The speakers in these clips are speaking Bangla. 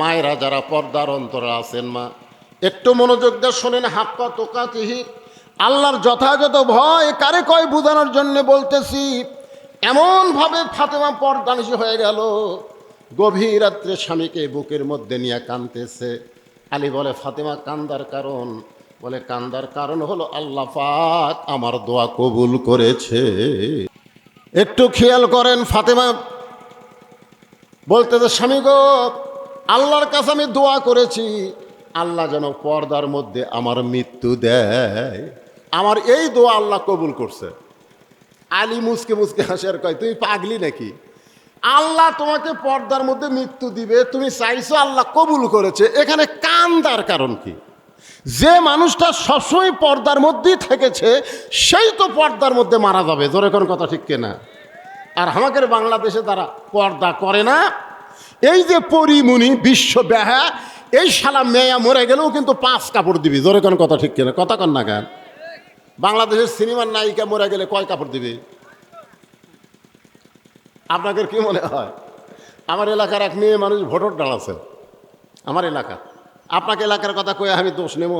মায়েরা যারা পর্দার অন্তরে আছেন, মা। একটু মনোযোগ দিয়ে শোনেন হাক্কা তোকাতিহি আল্লাহর যথাযথ ভয় কারে কয় বুঝানোর জন্য বলতেছি, এমনভাবে ফাতেমা পর্দানিশী হয়ে গেল, গভীর রাত্রে স্বামীকে বুকের মধ্যে নিয়ে কানতেছে। আলী বলে, ফাতেমা, কান্দার কারণ। বলে, কান্দার কারণ হলো আল্লাহ পাক আমার দোয়া কবুল করেছে। একটু খেয়াল করেন, ফাতেমা বলতে স্বামী গো আল্লাহর কাছে আমি দোয়া করেছি, আল্লাহ যেন পর্দার মধ্যে আমার মৃত্যু দেয়। আমার এই দোয়া আল্লাহ কবুল করছে। আলী মুসকে মুসকে হাসে আর কয়, তুমি পাগলি নাকি? আল্লাহ তোমাকে পর্দার মধ্যে মৃত্যু দিবে, তুমি চাইছো আল্লাহ কবুল করেছে। এখানে কান্দার কারণ কি? যে মানুষটা সবসময় পর্দার মধ্যেই থেকেছে, সেই তো পর্দার মধ্যে মারা যাবে। জোরে কোন কথা ঠিক কিনা? আর আমাদের বাংলাদেশে তারা পর্দা করে না। এই যে পরিমুনি বিশ্ব ব্যাহা এই শালা মেয়া মরে গেলেও কিন্তু পাঁচ কাপড় দিবি। জোরে কোন কথা ঠিক কিনা? কথা কন না কেন? বাংলাদেশের সিনেমার নায়িকা মরে গেলে কয় কাপড় দিবে? আপনাদের কি মনে হয়? আমার এলাকার এক মেয়ে মানুষ ভোটর ডালাছে আমার এলাকা। আপনাকে এলাকার কথা কয়ে আমি দোষ নেব?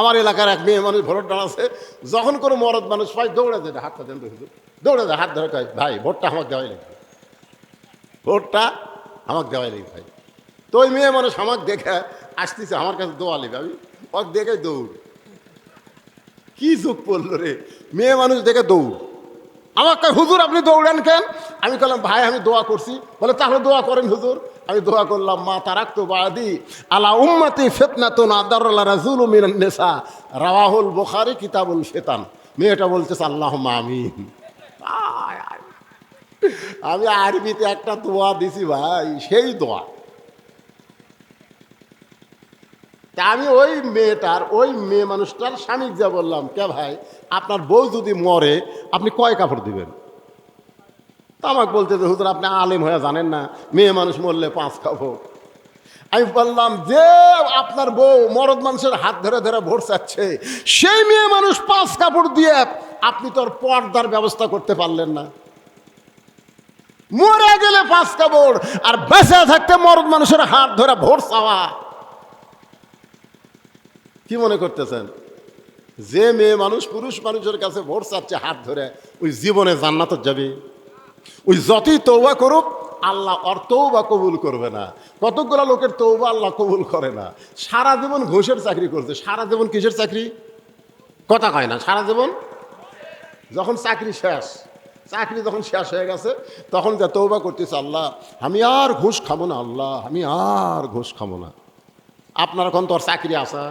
আমার এলাকার এক মেয়ে মানুষ ভোট দাঁড়াচ্ছে যখন কোনো মরদ মানুষ পাই দৌড়ে দেয় হাতটা দেন দৌড়ে দেয় হাত ধরে কয়, ভাই, ভোটটা আমাকে দেওয়াই লাগবে। ভোটটা আমাকে দেওয়াই লাগবে ভাই। তো ওই মেয়ে মানুষ আমাকে দেখে আসতেছে আমার কাছে দোয়া নেবে আমি ওকে দেখে দৌড়। কি চোখ পড়ল রে? মেয়ে মানুষ দেখে দৌড়। আমার কয় হুজুর আপনি দৌড়ান কেন? আমি বললাম ভাই আমি দোয়া করছি। বলে তাহলে দোয়া করেন হুজুর। আমি দোয়া করলাম মা তারাক তো বাদি আলা উম্মতি ফেতনা তো রাজুল নেশা রাওয়াহুল বোখারি কিতাবুল ফেতান। মেয়েটা বলতেছে আল্লাহ আয়, আয়। আমি আরবিতে একটা দোয়া দিছি ভাই, সেই দোয়া। তা আমি ওই মেয়েটার, ওই মেয়ে মানুষটার স্বামীক যা বললাম, কে ভাই, আপনার বউ যদি মরে, আপনি কয় কাপড় দিবেন? তা আমাকে বলতে যে, হুজুর, আপনি আলেম হয়ে জানেন না, মেয়ে মানুষ মরলে পাঁচ কাপড়। আমি বললাম, যে আপনার বউ মরদ মানুষের হাত ধরে ধরে ভোট চাচ্ছে, সেই মেয়ে মানুষ পাঁচ কাপড় দিয়ে আপনি তোর পর্দার ব্যবস্থা করতে পারলেন না। মরে গেলে পাঁচ কাপড়, আর বেঁচে থাকতে মরদ মানুষের হাত ধরে ভোট চাওয়া। কি মনে করতেছেন? যে মেয়ে মানুষ পুরুষ মানুষের কাছে ভোট চাচ্ছে হাত ধরে, ওই জীবনে জান্নাত যাবে। ওই যতই তৌবা করুক, আল্লাহ ওর তৌবা কবুল করবে না। কতগুলো লোকের তৌবা আল্লাহ কবুল করে না। সারা জীবন ঘুষের চাকরি করছে। সারা জীবন কিসের চাকরি? কথা কয় না, সারা জীবন? যখন চাকরি শেষ চাকরি যখন শেষ হয়ে গেছে, তখন যা তৌবা করতেছে, আল্লাহ, আমি আর ঘুষ খাব না, আল্লাহ, আমি আর ঘুষ খাব না। আপনার এখন তোর চাকরি আসা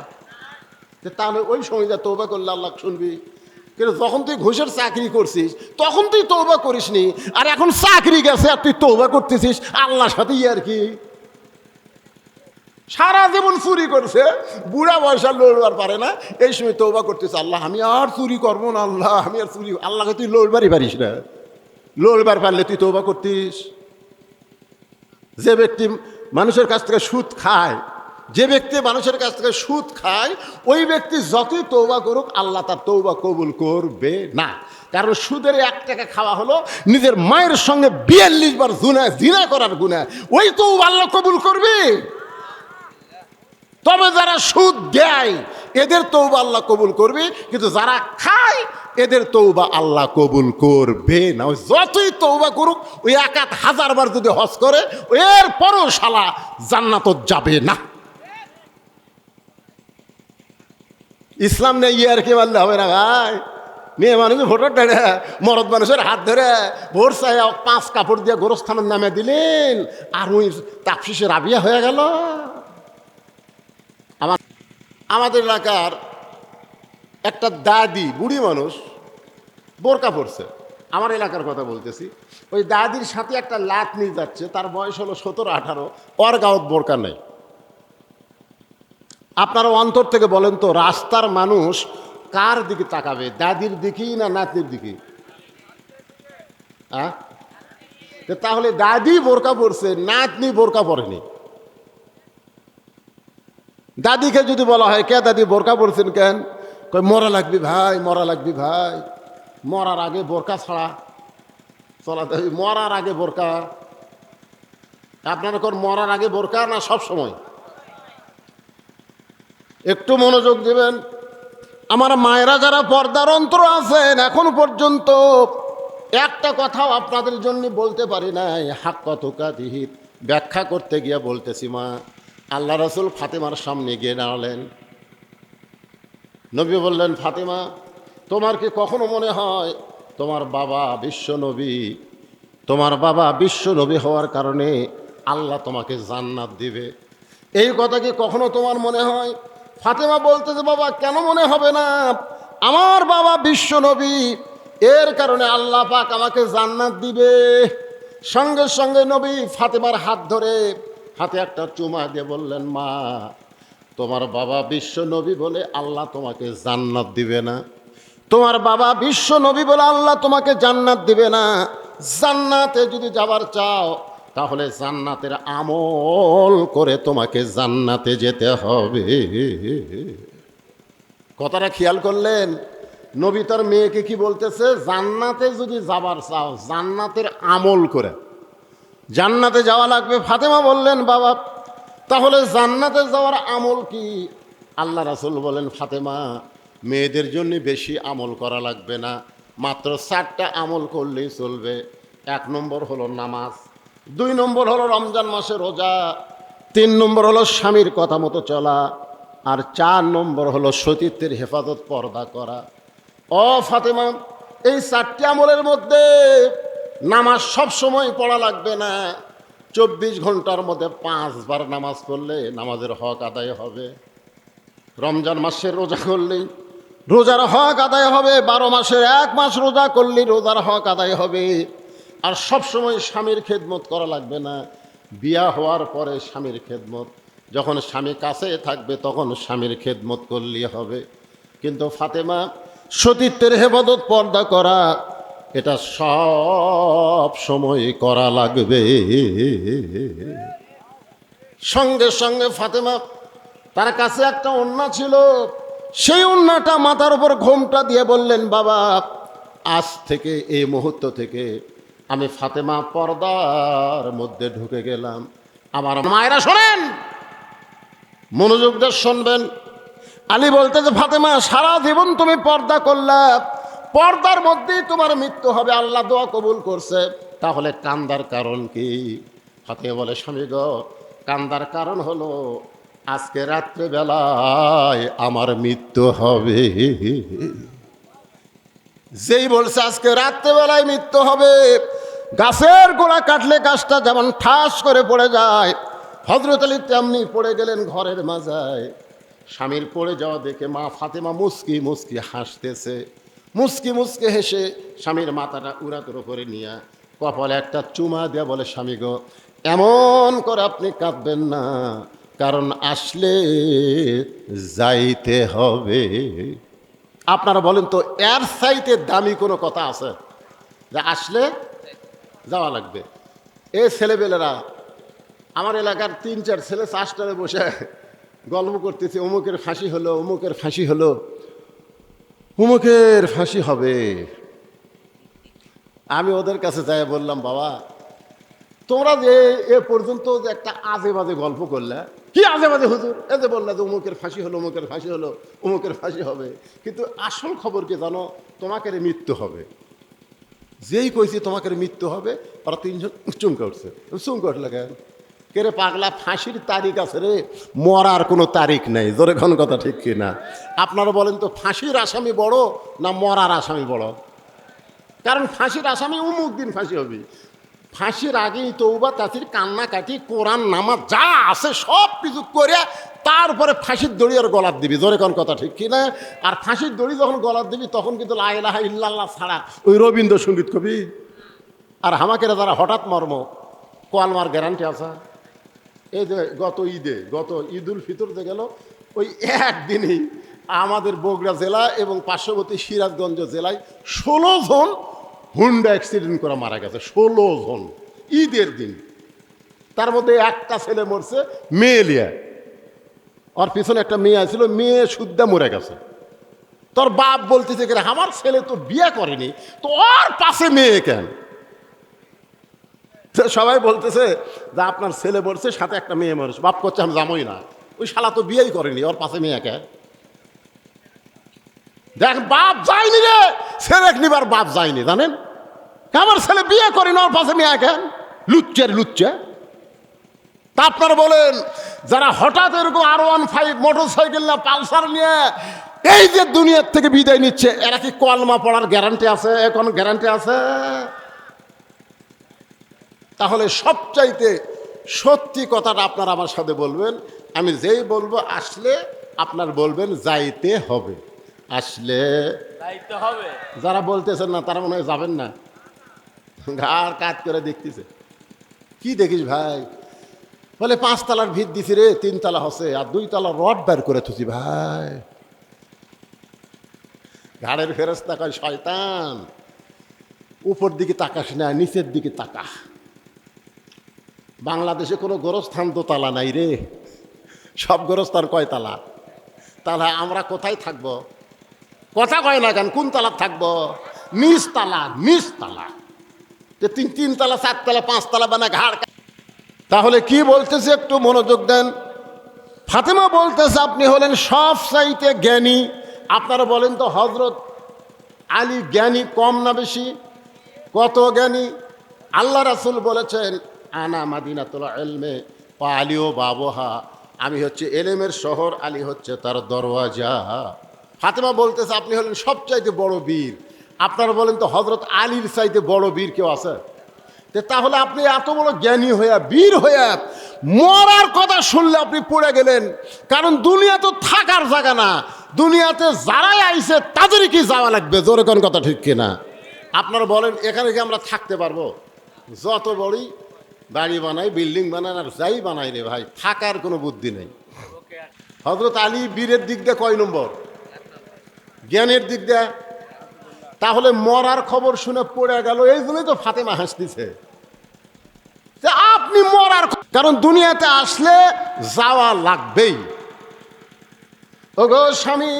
যে তাহলে ওই সময় যা তৌবা করলে আল্লাহ শুনবি। কিন্তু যখন তুই ঘুষের চাকরি করছিস, তখন তুই তৌবা করিসনি, আর এখন চাকরি গেছে আর তুই তৌবা করতেছিস, আল্লাহর সাথেই আর কি? সারা জীবন চুরি করছে, বুড়া বয়সা লড়বার পারে না। এই সময় তৌবা করতেছে, আল্লাহ, আমি আর চুরি করব না, আল্লাহ, আমি আর চুরি আল্লাহকে তুই লড়বারই পারিস না। লড়বার পারলে তুই তৌবা করতিস। যে ব্যক্তি মানুষের কাছ থেকে সুদ খায়, যে ব্যক্তি মানুষের কাছ থেকে সুদ খায়, ওই ব্যক্তি যতই তৌবা করুক, আল্লাহ তার তৌবা কবুল করবে না। কারণ সুদের এক টাকা খাওয়া হলো, নিজের মায়ের সঙ্গে বিয়াল্লিশ বার জুনা জিনা করার গুণা ওই তো আল্লাহ কবুল করবে। তবে যারা সুদ দেয়, এদের তৌবা আল্লাহ কবুল করবে, কিন্তু যারা খায়, এদের তৌবা আল্লাহ কবুল করবে না। ওই যতই তৌবা করুক, ওই একাত হাজার বার যদি হজ করে এর পরও শালা জান্নাত যাবে না। ইসলাম নেই ইয়ে আর কি মারলে হবে না ভাই? মেয়ে মানুষ ভোটার ধরে মরদ মানুষের হাত ধরে ভোট চাই পাঁচ কাপড় দিয়ে গোরস্থানের নামে দিলেন, আর ওই তাপসিসে রাবিয়া হয়ে গেল। আমার, আমাদের এলাকার একটা দাদি, বুড়ি মানুষ, বোরকা পড়ছে আমার এলাকার কথা বলতেছি। ওই দাদির সাথে একটা লাত নিয়ে যাচ্ছে, তার বয়স হলো সতেরো, আঠারো, ওর গাঁত বোরকা নেই। আপনারা অন্তর থেকে বলেন তো, রাস্তার মানুষ কার দিকে তাকাবে, দাদির দিকেই না নাতনির দিকে হ্যাঁ তাহলে দাদি বোরকা পরছে, নাতনি বোরকা পরেনি। দাদিকে যদি বলা হয়, কে দাদি, বোরকা পরছেন কেন? কই মরা লাগবি ভাই, মরা লাগবি ভাই, মরার আগে বোরকা ছাড়া চলাতে মরার আগে বোরকা। আপনার কোন মরার আগে বোরকা না সব সময়? একটু মনোযোগ দিবেন। আমার মায়েরা যারা পর্দার অন্তর আছেন, এখন পর্যন্ত একটা কথাও আপনাদের জন্য বলতে পারি নাই। হাক কত কাদিহিত ব্যাখ্যা করতে গিয়ে বলতেছি, মা। আল্লাহ রসুল ফাতেমার সামনে গিয়ে দাঁড়ালেন। নবী বললেন, ফাতেমা, তোমার কি কখনো মনে হয় তোমার বাবা বিশ্ব নবী? তোমার বাবা বিশ্ব নবী হওয়ার কারণে আল্লাহ তোমাকে জান্নাত দিবে। এই কথা কি কখনো তোমার মনে হয়? ফাতেমা বলতেছে, বাবা, কেন মনে হবে না? আমার বাবা বিশ্ব নবী। এর কারণে আল্লাহ পাক আমাকে জান্নাত দিবে। সঙ্গে সঙ্গে নবী ফাতেমার হাত ধরে হাতে একটা চুমা দিয়ে বললেন, মা, তোমার বাবা বিশ্ব নবী বলে আল্লাহ তোমাকে জান্নাত দিবে না। তোমার বাবা বিশ্ব নবী বলে আল্লাহ তোমাকে জান্নাত দিবে না। জান্নাতে যদি যাবার চাও, তাহলে জান্নাতের আমল করে তোমাকে জান্নাতে যেতে হবে। কথাটা খেয়াল করলেন, নবী তার মেয়েকে কি বলতেছে? জান্নাতে যদি যাবার চাও, জান্নাতের আমল করে জান্নাতে যাওয়া লাগবে। ফাতেমা বললেন, বাবা, তাহলে জান্নাতে যাওয়ার আমল কি? আল্লাহ রাসুল বলেন, ফাতেমা, মেয়েদের জন্য বেশি আমল করা লাগবে না। মাত্র চারটা আমল করলেই চলবে। এক নম্বর হলো নামাজ, দুই নম্বর হলো রমজান মাসে রোজা, তিন নম্বর হলো স্বামীর কথা মতো চলা, আর চার নম্বর হলো সতীত্বের হেফাজত পর্দা করা। ও ফাতেমা, এই চারটি আমলের মধ্যে নামাজ সব সময় পড়া লাগবে না। চব্বিশ ঘণ্টার মধ্যে পাঁচবার নামাজ পড়লে নামাজের হক আদায় হবে। রমজান মাসে রোজা করলেই রোজার হক আদায় হবে। বারো মাসের এক মাস রোজা করলেই রোজার হক আদায় হবে। আর সব সময় স্বামীর খেদমত করা লাগবে না। বিয়া হওয়ার পরে স্বামীর খেদমত, যখন স্বামী কাছে থাকবে তখন স্বামীর খেদমত করলেই হবে। কিন্তু ফাতেমা সতীত্বের হেফাজত পর্দা করা এটা সব সময় করা লাগবে। সঙ্গে সঙ্গে ফাতেমা, তার কাছে একটা অন্যা ছিল। সেই অন্যটা মাথার উপর ঘোমটা দিয়ে বললেন, বাবা, আজ থেকে, এই মুহূর্ত থেকে আমি ফাতেমা পর্দার মধ্যে ঢুকে গেলাম। আমার মায়েরা শোনেন, মনোযোগ দিয়ে শুনবেন। আলী বলতে যে ফাতেমা, সারা জীবন তুমি পর্দা করলা। পর্দার মধ্যেই তোমার মৃত্যু হবে, আল্লাহ দোয়া কবুল করছে। তাহলে কান্দার কারণ কি? ফাতেমা বলে, স্বামী গো, কান্দার কারণ হলো আজকে রাত্রেবেলায় আমার মৃত্যু হবে। যেই বলছে আজকে রাত্রেবেলায় মৃত্যু হবে, গাছের গোড়া কাটলে গাছটা যেমন ঠাস করে পড়ে যায় হজরত আলী তেমনি পড়ে গেলেন ঘরের মাজায় স্বামীর পড়ে যাওয়া দেখে মা ফাতেমা মুস্কি মুস্কি হাসতেছে। মুস্কি মুস্কি হেসে স্বামীর মাথাটা উড়াতর করে নিয়ে কপালে একটা চুমা দেয়া বলে, স্বামী গো, এমন করে আপনি কাঁদবেন না, কারণ আসলে যাইতে হবে। আপনারা বলেন তো, এর সাইতে দামি কোনো কথা আছে যে আসলে যাওয়া লাগবে? এই ছেলেবেলেরা আমার এলাকার তিন চার ছেলে চাষটারে বসে গল্প করতেছে, অমুকের ফাঁসি হলো, অমুকের ফাঁসি হলো। অমুকের ফাঁসি হবে। আমি ওদের কাছে যাই বললাম, বাবা, তোমরা যে এ পর্যন্ত যে একটা আজে বাজে গল্প করলে, কি আজে বাজে হুজুর? এ যে বললে যে অমুকের ফাঁসি হলো, উমুকের ফাঁসি হলো, উমুকের ফাঁসি হবে। কিন্তু আসল খবর কি জানো? তোমাকে মৃত্যু হবে। যেই কইছি তোমাকে মৃত্যু হবে ওরা তিনজন চুমকে উঠছে। চুমকে উঠলে কেন? কে রে পাগলা ফাঁসির তারিখ আছে রে? মরার কোনো তারিখ নেই। জোরে কোন কথা ঠিক কি না? আপনারা বলেন তো, ফাঁসির আসামি বড় না মরার আসামি বড়? কারণ ফাঁসির আসামি উমুক দিন ফাঁসি হবে। ফাঁসির আগেই তৌবা তাসির, কান্নাকাটি, কোরআন, নামাজ, যা আছে সব কিছু করে তারপরে ফাঁসির দড়ি আর গলার দিবি। জোরে কোন কথা ঠিক কি না? আর ফাঁসির দড়ি যখন গলার দিবি, তখন কিন্তু লাইলাহা ইল্লাল্লাহ ছাড়া ওই রবীন্দ্রসঙ্গীত কবি। আর আমাকে যারা হঠাৎ মর্ম, কোয়ালমার গ্যারান্টি আছে? এই যে গত ঈদে, গত ঈদ উল ফিতর যে গেল, ওই একদিনই আমাদের বগুড়া জেলা এবং পার্শ্ববর্তী সিরাজগঞ্জ জেলায় ষোলো জন হুন্ডা অ্যাক্সিডেন্ট করা মারা গেছে, ষোলো জন, ঈদের দিন। তার মধ্যে একটা ছেলে মরছে, মেয়ে লিয়া। ওর পিছনে একটা মেয়ে আছিল, মেয়ে শুদ্ধা মরে গেছে। তোর বাপ বলতেছে আমার ছেলে তো বিয়ে করেনি, তো ওর পাশে মেয়ে কেন? সবাই বলতেছে যে আপনার ছেলে বলছে, সাথে একটা মেয়ে মানুষ। বাপ করছে, আমি যাবোই না। ওই শালা তো বিয়েই করেনি, ওর পাশে মেয়েকে। দেখ, বাপ যায়নি রে। ছেলে নিবার বাপ যায়নি, জানেন? আমার ছেলে বিয়ে করেনি, ওর পাশে মেয়ে কেন লুচ্চের লুচ্চে। তা আপনারা বলেন, যারা হঠাৎ এরকম R one five motorcycle না, পালসার নিয়ে এই যে দুনিয়ার থেকে বিদায় নিচ্ছে, এরা কি কলমা পড়ার গ্যারান্টি আছে? এখন গ্যারান্টি আছে। তাহলে সবচাইতে সত্যি কথাটা আপনারা আমার সাথে বলবেন। আমি যেই বলব আসলে আপনার বলবেন যাইতে হবে। আসলে দায়িত্ব হবে। যারা বলতেছেন না তারা মনে হয় যাবেন না। ঘাড় কাজ করে দেখতেছে। কি দেখিস ভাই? বলে পাঁচতলার ভিত দিছি রে তিনতলা হসে আর দুই তলা রড বের করে থুছি ভাই। ঘাড়ের ফেরস্তা কয় শয়তান উপর দিকে তাকাস না নিচের দিকে তাকা বাংলাদেশে কোনো গোরস্থান তো তালা নাই রে। সব গোরস্থান কয় তালা? তাহলে আমরা কোথায় থাকব? কথা কয় না কেন? কোন তালা থাকব? নিচ তালা নিচ তালা। যে তিন তিন তালা, চার তালা, পাঁচ তালা বানা ঘাড় তাহলে কি বলতেছে একটু মনোযোগ দেন? ফাতেমা বলতেছে, আপনি হলেন সব চাইতে জ্ঞানী। আপনারা বলেন তো হজরত আলী জ্ঞানী কম না বেশি? কত জ্ঞানী? আল্লাহ রাসুল বলেছেন আনা মাদিনাতুল এলমে ও আলীও বাবহা আমি হচ্ছে এলেমের শহর, আলী হচ্ছে তার দরওয়াজা। ফাতেমা বলতেছে, আপনি হলেন সবচাইতে বড় বীর। আপনারা বলেন তো হজরত আলীর চাইতে বড় বীর কেউ আছে? তাহলে আপনি এত বড় জ্ঞানী হইয়া, বীর হইয়া মরার কথা শুনলে আপনি পড়ে গেলেন। কারণ দুনিয়া তো থাকার জায়গা না। দুনিয়াতে যারাই আইছে, তাদেরই কি যাওয়া লাগবে? জোরে কোন কথা ঠিক কিনা? আপনারা বলেন, এখানে কি আমরা থাকতে পারব? যত বড়ই বাড়ি বানাই বিল্ডিং বানান আর যাই বানাই রে ভাই, থাকার কোনো বুদ্ধি নেই। হজরত আলী বীরের দিক দিয়ে কয় নম্বর? জ্ঞানের দিক দিয়ে। তাহলে মরার খবর শুনে পড়ে গেল, এই জন্যই তো ফাতেমা হাসতেছে। যে আপনি মরার কারণ দুনিয়াতে আসলে যাওয়া লাগবেই। ওগো স্বামী,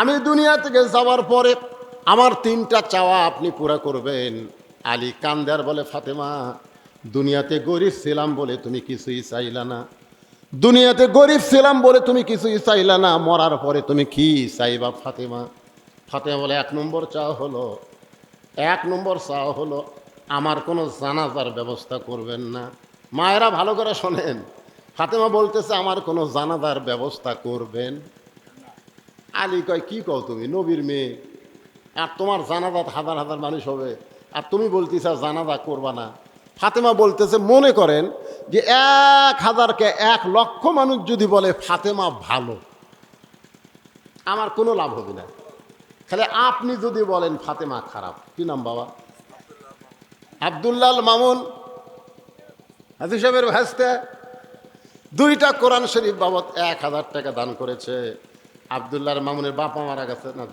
আমি দুনিয়া থেকে যাওয়ার পরে আমার তিনটা চাওয়া আপনি পুরা করবেন। আলী কান্দার বলে, ফাতেমা দুনিয়াতে গরিব ছিলাম বলে তুমি কিছুই চাইলা না। দুনিয়াতে গরিব ছিলাম বলে তুমি কিছুই চাইলা না। মরার পরে তুমি কি চাইবা ফাতেমা? ফাতেমা বলে, এক নম্বর চাওয়া হলো, এক নম্বর চাওয়া হলো, আমার কোনো জানাজার ব্যবস্থা করবেন না। মায়েরা ভালো করে শোনেন, ফাতেমা বলতেছে, আমার কোনো জানাজার ব্যবস্থা করবেন আলী কয়, কি কও তুমি? নবীর মেয়ে। আর তোমার জানাজাত হাজার হাজার মানুষ হবে। আর তুমি বলতেছ, জানাজা করবা না। ফাতেমা বলতেছে, মনে করেন যে এক হাজারকে এক লক্ষ মানুষ যদি বলে, ফাতেমা ভালো। আমার কোনো লাভ হবে না। তাহলে আপনি যদি বলেন, ফাতেমা খারাপ। কি নাম বাবা? আবদুল্লাল মামুন, হাজি সাহেবের ভাসতে দুইটা কোরআন শরীফ বাবদ এক হাজার টাকা দান করেছে। আবদুল্লাহর মামুনের বাপা মারা গেছে, না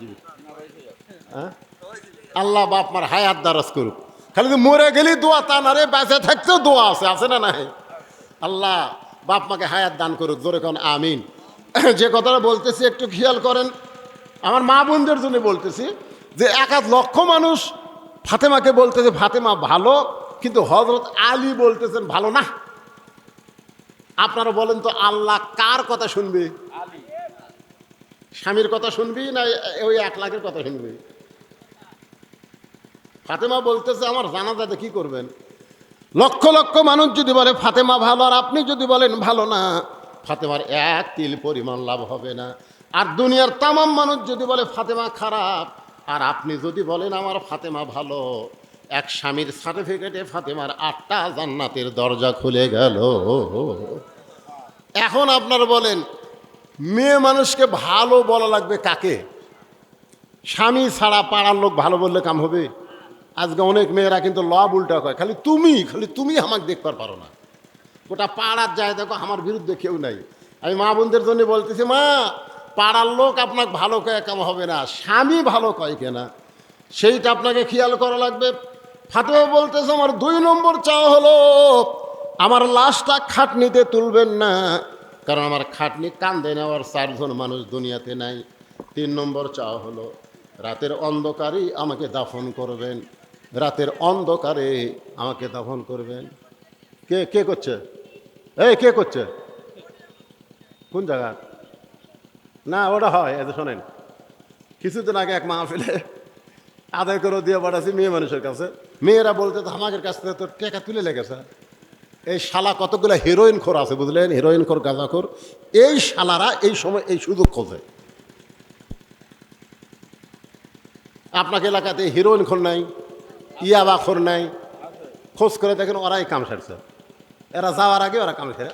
হ্যাঁ? আল্লাহ বাপ মার হায়াত দারাজ করুক। খালি মরে গেলি দোয়া তা না রে বেঁচে থাকতেও দোয়া আছে আছে না নাই? আল্লাহ বাপ মাকে হায়াত দান করুক জোরে কোন আমিন। যে কথাটা বলতেছি একটু খেয়াল করেন। আমার মা বোনদের জন্য বলতেছি যে এক লক্ষ মানুষ ফাতেমাকে বলতেছে ফাতেমা ভালো কিন্তু হজরত আলী বলতেছেন ভালো না। আপনারা বলেন তো আল্লাহ কার কথা শুনবে? আলী। স্বামীর কথা শুনবি না ওই এক লাখের কথা শুনবি? ফাতেমা বলতেছে, আমার জানাজাতে কি করবেন? লক্ষ লক্ষ মানুষ যদি বলে, ফাতেমা ভালো, আর আপনি যদি বলেন ভালো না। ফাতেমার এক তিল পরিমাণ লাভ হবে না। আর দুনিয়ার তামাম মানুষ যদি বলে, ফাতেমা খারাপ, আর আপনি যদি বলেন আমার ফাতেমা ভালো। এক স্বামীর সার্টিফিকেটে ফাতেমার আটটা জান্নাতের দরজা খুলে গেল। এখন আপনারা বলেন, মেয়ে মানুষকে ভালো বলা লাগবে কাকে? স্বামী ছাড়া পাড়ার লোক ভালো বললে কাম হবে? আজকে অনেক মেয়েরা কিন্তু লব উল্টা কয় খালি তুমি খালি তুমি আমাকে দেখবার পারো না। গোটা পাড়ার যায়, দেখো আমার বিরুদ্ধে কেউ নাই। আমি মা বোনদের জন্য বলতেছি, মা, পাড়ার লোক আপনাকে ভালো কয়ে কেমন হবে না, স্বামী ভালো কয় কেনা সেইটা আপনাকে খেয়াল করা লাগবে। ফাতেমা বলতেছে, আমার দুই নম্বর চাওয়া হলো, আমার লাশটা খাটনিতে তুলবেন না। কারণ আমার খাটনি কান্দে নেওয়ার চারজন মানুষ দুনিয়াতে নাই। তিন নম্বর চাওয়া হলো, রাতের অন্ধকারেই আমাকে দাফন করবেন। রাতের অন্ধকারে আমাকে দাফন করবেন। কে কে করছে? এই, কে করছে? কোন জায়গা? না, ওটা হয় এত শোনেন। কিছুদিন আগে এক মা মাহফিলে আদায় করে দিয়ে পাঠাচ্ছি মেয়ে মানুষের কাছে। মেয়েরা বলতে তো আমাদের কাছ থেকে তোর টেকা তুলে লেগেছে। এই শালা কতগুলো হিরোইন খোর আছে, বুঝলেন? হিরোইন খোর গাঁজাখোর এই শালারা এই সময় এই সুযোগ খোঁজে। আপনাকে এলাকাতে হিরোইন খোর নাই। ইয়াবা খোর নাই। খোঁজ করে দেখেন ওরাই কাম সারছে। এরা যাওয়ার আগে ওরা কাম সেরে।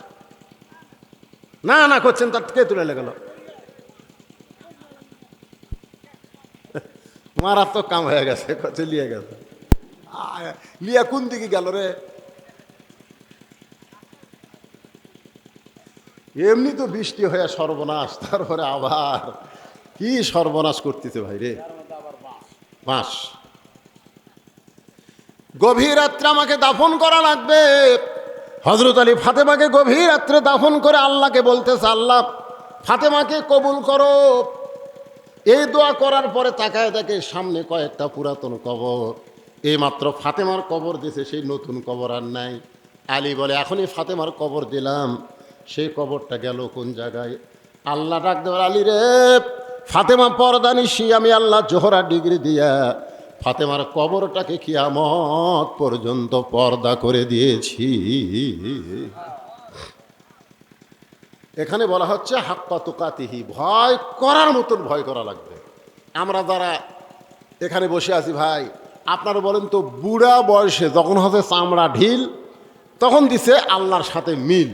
না না, করছেন তার কে তুলে লেগেল মারাত্মক কাম হয়ে গেছে করছে লিয়ে গেছে। লিয়া কোন দিকে গেল রে? এমনি তো বৃষ্টি হয়ে সর্বনাশ, তারপরে আবার কি সর্বনাশ করতেছে ভাই রে? বাঁশ। গভীর রাত্রে আমাকে দাফন করা লাগবে। হজরত আলী ফাতেমাকে গভীর রাত্রে দাফন করে আল্লাহকে বলতেছে, আল্লাহ, ফাতেমাকে কবুল করো। এই দোয়া করার পরে তাকায় দেখে সামনে কয়েকটা পুরাতন কবর। এই মাত্র ফাতেমার কবর দিছে, সেই নতুন কবর আর নাই। আলী বলে, এখনই ফাতেমার কবর দিলাম। সেই কবরটা গেল কোন জায়গায়? আল্লাহ ডাক দেওয়ার আলী রে, ফাতেমা পর্দা নিশি, আমি আল্লাহ জোহরা ডিগ্রি দিয়া ফাতেমার কবরটাকে কিয়ামত পর্যন্ত পর্দা করে দিয়েছি। এখানে বলা হচ্ছে, হাক্কা তুকাতিহি, ভয় করার মতন ভয় করা লাগবে। আমরা যারা এখানে বসে আছি ভাই, আপনারা বলেন তো, বুড়া বয়সে যখন হচ্ছে চামড়া ঢিল, তখন দিছে আল্লাহর সাথে মিল।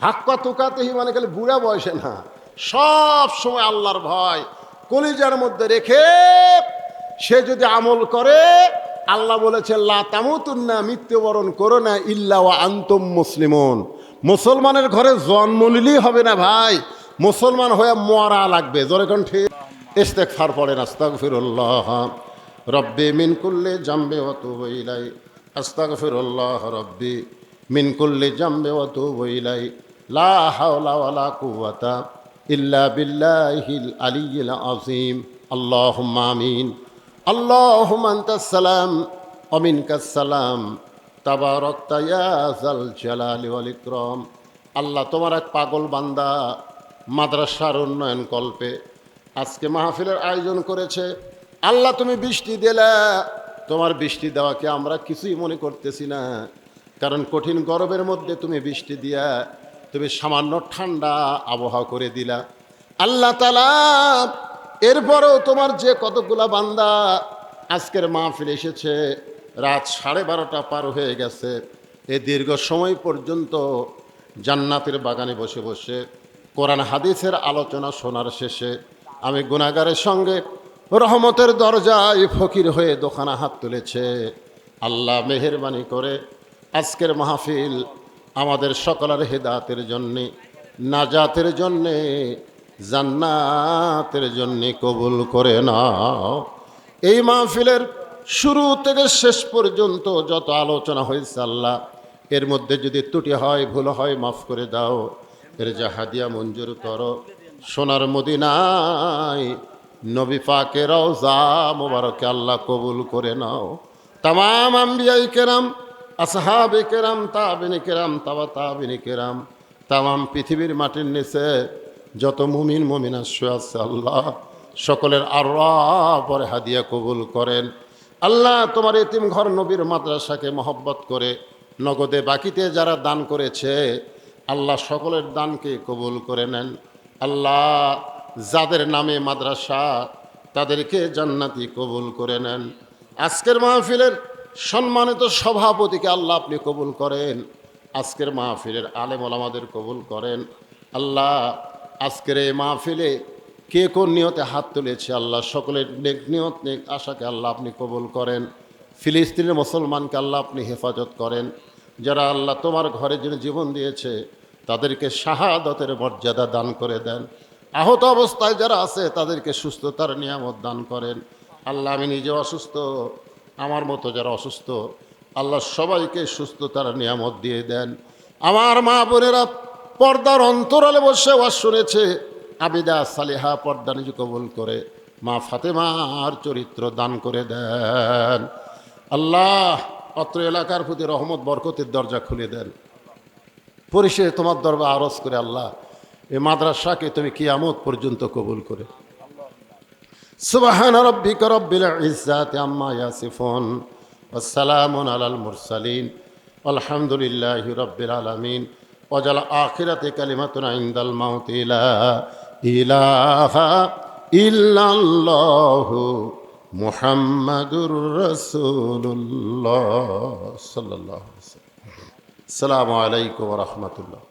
হাক্কা তুকাতিহি মানে খালি বুড়া বয়সে না, সব সময় আল্লাহর ভয়, কলিজার মধ্যে রেখে সে যদি আমল করে, আল্লাহ বলেছে, লা তামুতুন্না মৃত্যুবরণ করো না, ইল্লা আন্তম মুসলিমন। মুসলমানের ঘরে জন্ম নিলেই হবে না ভাই। মুসলমান হয়ে মরা লাগবে। জোরে কোন ঠিক? ইস্তেকফার পড়েন, আস্তাগফিরুল্লাহ। রব্বি মিন কুল্লি জামবে ওয়া তুবু ইলাই। আস্তাগফিরুল্লাহ রব্বি মিন কুল্লি জামবে ওয়া তুবু ইলাই। লা হাওলা ওয়ালা কুওয়াতা ইল্লা বিল্লাহিল আলিয়্যিল আযীম। আল্লাহুম্মা আমিন। আনতাস সালাম, ওয়া মিনকাস সালাম। তাবারাকতা ইয়া আল্লাহ তোমার এক পাগল বান্দা মাদ্রাসার উন্নয়ন কল্পে আজকে মাহফিলের আয়োজন করেছে। আল্লাহ তুমি বৃষ্টি দিলা, তোমার বৃষ্টি দেওয়াকে আমরা কিছুই মনে করতেছি না। কারণ কঠিন গরমের মধ্যে তুমি বৃষ্টি দিয়া, তুমি সামান্য ঠান্ডা আবহাওয়া করে দিলা। আল্লাহ তালা এরপরও তোমার যে কতগুলা বান্দা আজকের মাহফিল এসেছে, রাত সাড়ে বারোটা পার হয়ে গেছে, এ দীর্ঘ সময় পর্যন্ত জান্নাতের বাগানে বসে বসে কোরআন হাদিসের আলোচনা শোনার শেষে আমি গুণাগারের সঙ্গে রহমতের দরজায় ফকির হয়ে দোকানা হাত তুলেছে। আল্লাহ মেহরবানি করে আজকের মাহফিল আমাদের সকলের হেদাতের জন্যে, নাজাতের জন্যে জান্নাতের জন্যে কবুল করে নাও। এই মাহফিলের শুরু থেকে শেষ পর্যন্ত যত আলোচনা হয়েছে আল্লাহ, এর মধ্যে যদি ত্রুটি হয়, ভুল হয়, মাফ করে দাও। এর জাহাদিয়া মঞ্জুর করো। সোনার মদিনায় নবী পাকেরাও যা মোবারকে আল্লাহ কবুল করে নাও। তাম আম্বিয়াই কেরাম, আসহাবে কেরাম, তাবিনী কেরাম তাবা তাবিনী কেরাম, তামাম পৃথিবীর মাটির নিচে যত মুমিন, মুমিনা আছে আল্লাহ। সকলের আল্লাহ পরে হাদিয়া কবুল করেন। আল্লাহ তোমার এতিম ঘর নবীর মাদ্রাসাকে মহব্বত করে নগদে বাকিতে যারা দান করেছে, আল্লাহ সকলের দানকে কবুল করে নেন। আল্লাহ যাদের নামে মাদ্রাসা, তাদেরকে জান্নাতি কবুল করে নেন। আজকের মাহফিলের সম্মানিত সভাপতিকে আল্লাহ আপনি কবুল করেন। আজকের মাহফিলের আলেম আমাদের কবুল করেন। আল্লাহ আজকের এই মাহফিলে কে কোন নিয়তে হাত তুলেছে আল্লাহ? সকলের নেক নিয়ত, নেক আশাকে আল্লাহ আপনি কবুল করেন। ফিলিস্তিনের মুসলমানকে আল্লাহ আপনি হেফাজত করেন। যারা আল্লাহ তোমার ঘরে যিনি জীবন দিয়েছে, তাদেরকে শাহাদতের মর্যাদা দান করে দেন। আহত অবস্থায় যারা আছে, তাদেরকে সুস্থতার নিয়ামত দান করেন। আল্লাহ, আমি নিজে অসুস্থ, আমার মতো যারা অসুস্থ, আল্লাহ সবাইকে সুস্থতার নিয়ামত দিয়ে দেন। আমার মা বোনেরা পর্দার অন্তরালে বসে ওয়াজ শুনেছে। আবিদা সালেহা পর্দা নিজে কবুল করে। মা ফাতেমার চরিত্র দান করে দেন। আল্লাহ, অত্র এলাকার প্রতি রহমত, বরকতের দরজা খুলে দেন। পরিশেষ তোমার দরবার আরজ করে, আল্লাহ এই মাদ্রাসাকে তুমি কিয়ামত পর্যন্ত কবুল করে। সুবাহান রব্বিক রব্বিল ইজ্জাতি আম্মা ইয়াসিফুন। ওয়াসসালামুন আলাল মুরসালিন। আলহামদুলিল্লাহি রব্বিল আলামিন। ওয়াজাল আখিরাতে কালিমাতুন ইনদাল মাউত ইলা ইলাহা ইল্লাল্লাহু মুহাম্মাদুর রাসূলুল্লাহ সাল্লাল্লাহু আলাইহি ওয়াসাল্লাম আসসালামু আলাইকুম ওয়া রাহমাতুল্লাহ।